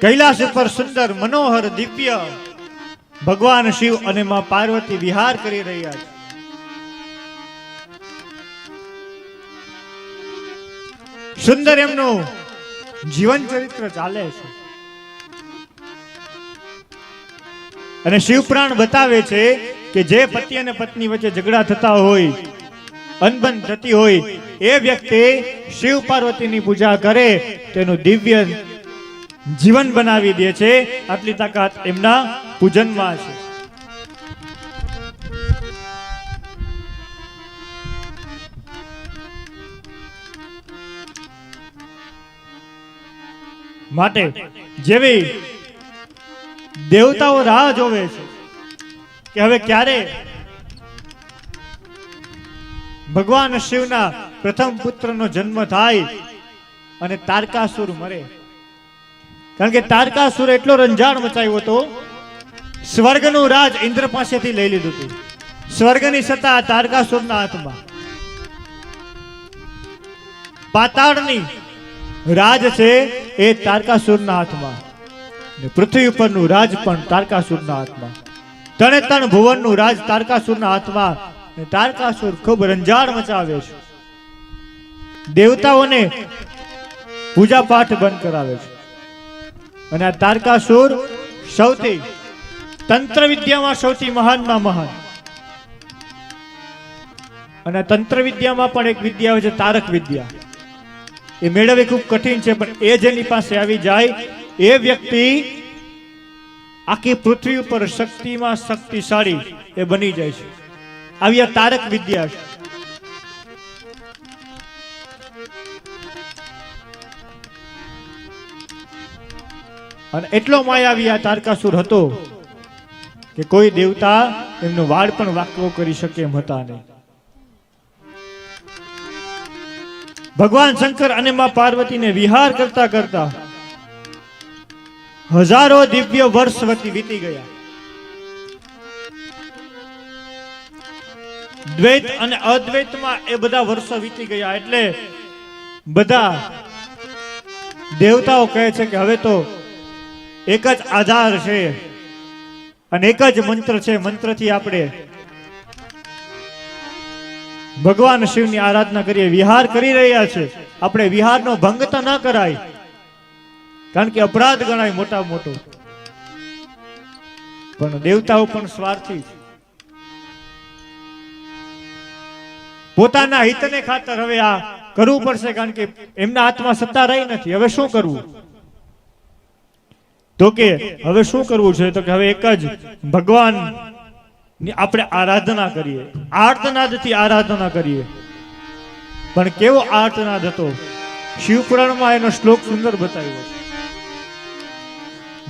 કૈલાસ ઉપર સુંદર, મનોહર, દિવ્ય ભગવાન શિવ અને માં પાર્વતી વિહાર કરી રહ્યા છે. સુંદર એમનું જીવન ચરિત્ર ચાલે છે. અને શિવપુરાણ બતાવે છે કે જે પતિ અને પત્ની વચ્ચે ઝઘડા થતા હોય, અનબન થતી હોય, એ વ્યક્તિ શિવ પાર્વતીની પૂજા કરે, તેનું દિવ્ય જીવન બનાવી દે છે. આટલી તાકાત એમના પૂજનમાં છે. માટે જેવી દેવતાઓ રાહ જોવે છે કે હવે ક્યારે ભગવાન શિવના પ્રથમ પુત્રનો જન્મ થાય અને તારકાસુર મરે. કારણ કે તારકાસુર એટલો રંજાણ મચાવ્યો હતો. સ્વર્ગનું રાજ ઇન્દ્ર પાસેથી લઈ લીધું હતું. સ્વર્ગની સત્તા તારકાસુરના હાથમાં. પાતાળની રાજ છે એ તારકાસુરના હાથમાં. પૃથ્વી ઉપરનું રાજ પણ તારકાસુરના હાથમાં. ત્રણે ત્રણ ભુવનનું રાજ તારકાસુરના હાથમાં. તારકાસુર ખૂબ રંજાણ મચાવે છે. દેવતાઓને પૂજા પાઠ બંધ કરાવે છે. અને આ તારકાસુર સૌથી તંત્ર વિદ્યામાં સૌથી મહાનમાં મહાન. અને તંત્ર વિદ્યામાં પણ એક વિદ્યા હોય છે, તારક વિદ્યા. એ મેળવવી ખૂબ કઠિન છે, પણ એ જેની પાસે આવી જાય, એ વ્યક્તિ આખી પૃથ્વી ઉપર શક્તિમાં શક્તિશાળી એ બની જાય છે. આવી આ તારક વિદ્યા છે. અને એટલો માયાવી આ તારકાસુર હતો કે કોઈ દેવતા એમનો વાળ પણ વાકવો કરી શકે એમ હતા નહીં. ભગવાન શંકર અને માં પાર્વતીને વિહાર કરતા કરતા હજારો દિવ્ય વર્ષ વતી વીતી ગયા. દ્વૈત અને અદ્વૈતમાં એ બધા વર્ષો વીતી ગયા એટલે બધા દેવતાઓ કહે છે કે હવે તો એક જ આધાર છે અને એક જ મંત્ર છે, મંત્રથી આપણે ભગવાન શિવની આરાધના કરીએ. વિહાર કરી રહ્યા છે. આપણે વિહારનો ભંગ તો ના કરાય. કારણ કે અપરાધ ગણાય મોટા મોટો. પણ દેવતાઓ પણ સ્વાર્થી પોતાના હિતને ખાતર હવે આ કરવું પડશે, કારણ કે એમના હાથમાં સત્તા રહી નથી. હવે શું કરવું? તો કે હવે શું કરવું છે? તો કે હવે એક જ ભગવાન આપણે આરાધના કરીએ. આર્તનાદથી આરાધના કરીએ. પણ કેવો આર્તનાદ હતો? શિવપુરાણમાં એનો શ્લોક સુંદર બતાવ્યો છે.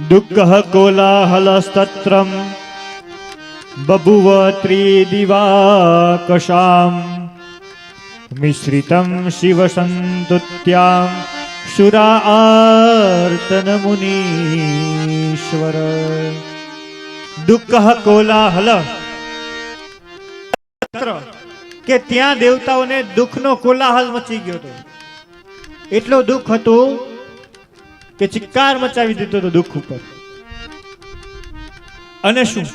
દુઃખ કોલાહલ સ્તત્રમ બભુવ ત્રિદિવાકશામ મિશ્રિતમ શિવ સંતુત્યામ શુરા આર્તન મુનીશ્વર। દુઃખ કોલાહલ। કે ત્યાં દેવતાઓને દુઃખનો કોલાહલ મચી ગયો હતો। એટલો દુઃખ હતું કે ચિક્કાર મચાવી દીધો હતો દુઃખ ઉપર। અને શું?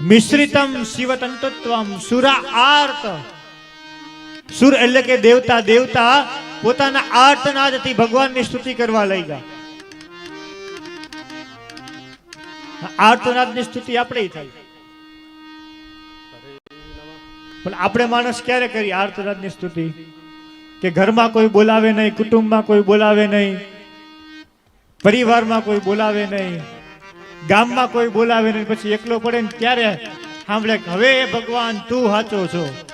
મિશ્રિતમ શિવતંતત્વમ, સુરા આર્ત। સુર એટલે કે દેવતા દેવતા પોતાના આર્તનાદથી ભગવાનની સ્તુતિ કરવા લઈ ગયા આર્તનાદની સ્તુતિ આપણે થાય પણ આપણે માણસ ક્યારે કરી આર્તનાદની સ્તુતિ? કે ઘરમાં કોઈ બોલાવે નહીં, કુટુંબમાં કોઈ બોલાવે નહીં, પરિવારમાં કોઈ બોલાવે નહીં, ગામમાં કોઈ બોલાવે નહીં, પછી એકલો પડે ને ત્યારે સાંભળે હવે ભગવાન તું સાચો છો.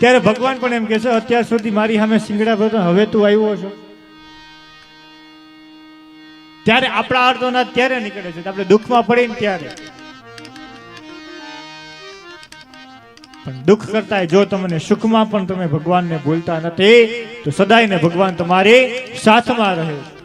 ત્યારે ભગવાન પણ એમ કે છે અત્યાર સુધી મારી સામે સિંગડા બધા હવે તું આવ્યો છો. ત્યારે આપણા અર્થોના ત્યારે નીકળે છે. આપણે દુઃખમાં પડીને ત્યારે. પણ દુઃખ કરતા જો તમને સુખમાં પણ તમે ભગવાનને ભૂલતા નથી, તો સદાય ને ભગવાન તમારી સાથમાં રહે. છે